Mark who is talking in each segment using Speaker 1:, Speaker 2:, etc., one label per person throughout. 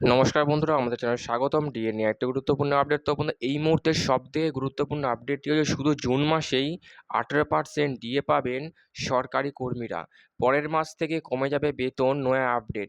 Speaker 1: নমস্কার বন্ধুরা, আমাদের চ্যানেলে স্বাগতম। ডিএ নিয়ে একটা গুরুত্বপূর্ণ আপডেট তো বন্ধু এই মুহূর্তে সবথেকে গুরুত্বপূর্ণ আপডেটটি হচ্ছে, শুধু জুন মাসেই আঠেরো পার্সেন্ট ডিএ পাবেন সরকারি কর্মীরা। পরের মাস থেকে কমে যাবে বেতন, নয়া আপডেট।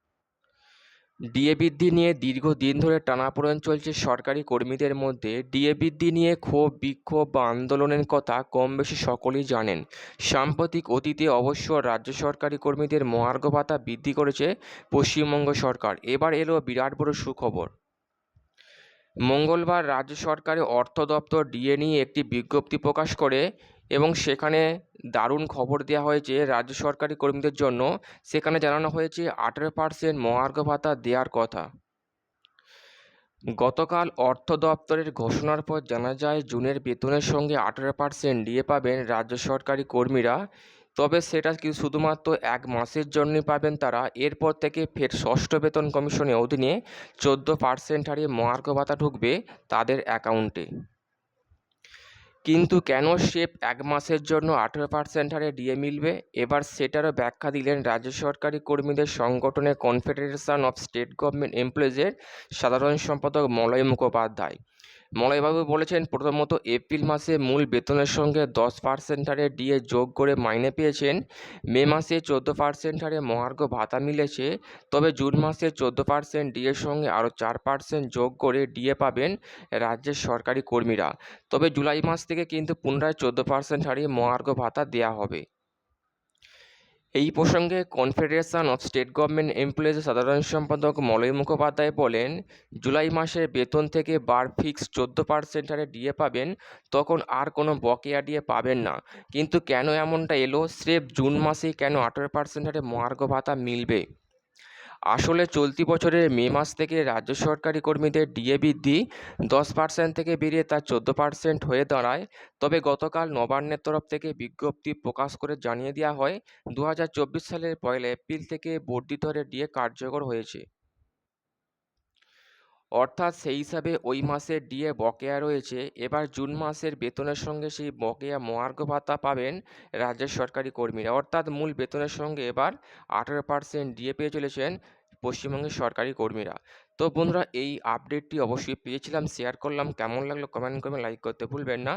Speaker 1: ডিএ বৃদ্ধি নিয়ে দীর্ঘদিন ধরে টানাপোড়েন চলছে সরকারি কর্মীদের মধ্যে। ডিএ বৃদ্ধি নিয়ে ক্ষোভ, বিক্ষোভ বা আন্দোলনের কথা কম বেশি সকলেই জানেন। সাম্প্রতিক অতীতে অবশ্য রাজ্য সরকারি কর্মীদের মহার্ঘ ভাতা বৃদ্ধি করেছে পশ্চিমবঙ্গ সরকার। এবার এলো বিরাট বড় সুখবর। মঙ্গলবার রাজ্য সরকারের অর্থ দপ্তর ডিএ নিয়ে একটি বিজ্ঞপ্তি প্রকাশ করে এবং সেখানে দারুণ খবর দেওয়া হয়েছে রাজ্য সরকারি কর্মীদের জন্য। সেখানে জানানো হয়েছে, আঠেরো পার্সেন্ট মহার্ঘ ভাতা দেওয়ার কথা। গতকাল অর্থ দপ্তরের ঘোষণার পর জানা যায়, জুনের বেতনের সঙ্গে আঠেরো পার্সেন্ট ডিএ পাবেন রাজ্য সরকারি কর্মীরা। তবে সেটা কি শুধুমাত্র এক মাসের জন্যই পাবেন তারা, এরপর থেকে ফের ষষ্ঠ বেতন কমিশনের অধীনে চোদ্দ পার্সেন্ট হারে মহার্ঘ ভাতা ঢুকবে তাদের অ্যাকাউন্টে। কিন্তু কেন শেপ এক মাসের জন্য আঠেরো পার্সেন্ট হারে ডিএ মিলবে? এবার সেটারও ব্যাখ্যা দিলেন রাজ্য সরকারি কর্মীদের সংগঠনের কনফেডারেশন অফ স্টেট গভর্নমেন্ট এমপ্লয়িজের সাধারণ সম্পাদক মলয় মুখোপাধ্যায়। মলয়বাবু বলেছেন, প্রথমত এপ্রিল মাসে মূল বেতনের সঙ্গে দশ পার্সেন্ট হারে ডিএ যোগ করে মাইনে পেয়েছেন। মে মাসে চোদ্দ পার্সেন্ট হারে মহার্ঘ ভাতা মিলেছে। তবে জুন মাসে চোদ্দ পার্সেন্ট ডিএর সঙ্গে আরও চার পার্সেন্ট যোগ করে ডিএ পাবেন রাজ্যের সরকারি কর্মীরা। তবে জুলাই মাস থেকে কিন্তু পুনরায় চোদ্দ পার্সেন্ট হারে মহার্ঘ ভাতা দেওয়া হবে। এই প্রসঙ্গে কনফেডারেশন অফ স্টেট গভর্নমেন্ট এমপ্লয়িজের সাধারণ সম্পাদক মলয় মুখোপাধ্যায় বলেন, জুলাই মাসের বেতন থেকে বার ফিক্স চোদ্দ পার্সেন্ট হারে ডিএ পাবেন, তখন আর কোনো বকেয়া ডিএ পাবেন না। কিন্তু কেন এমনটা এলো? স্রেফ জুন মাসেই কেন আঠেরো পার্সেন্ট হারে মহার্ঘ ভাতা মিলবে? আসলে চলতি বছরের মে মাস থেকে রাজ্য সরকারি কর্মীদের ডিএ বৃদ্ধি দশ পার্সেন্ট থেকে বেরিয়ে তা চোদ্দ পার্সেন্ট হয়ে দাঁড়ায়। তবে গতকাল নবান্নের তরফ থেকে বিজ্ঞপ্তি প্রকাশ করে জানিয়ে দেওয়া হয় দু হাজার চব্বিশ সালের পয়লা এপ্রিল থেকে বর্ধিত হারে ডিএ কার্যকর হয়েছে। অর্থাৎ সেই হিসাবে ওই মাসের ডিএ বকেয়া রয়েছে। এবার জুন মাসের বেতনের সঙ্গে সেই বকেয়া মহার্ঘ ভাতা পাবেন রাজ্যের সরকারি কর্মীরা। অর্থাৎ মূল বেতনের সঙ্গে এবার আঠেরো পার্সেন্ট ডিএ পেয়ে চলেছেন পশ্চিমবঙ্গের সরকারি কর্মীরা। তো বন্ধুরা, এই আপডেটটি অবশ্যই পেয়েছিলাম, শেয়ার করলাম। কেমন লাগল কমেন্ট করে লাইক করতে ভুলবেন না।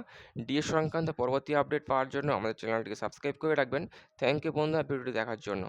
Speaker 1: ডিএ সংক্রান্ত পরবর্তী আপডেট পাওয়ার জন্য আমাদের চ্যানেলটিকে সাবস্ক্রাইব করে রাখবেন। থ্যাংক ইউ বন্ধুরা, ভিডিওটি দেখার জন্য।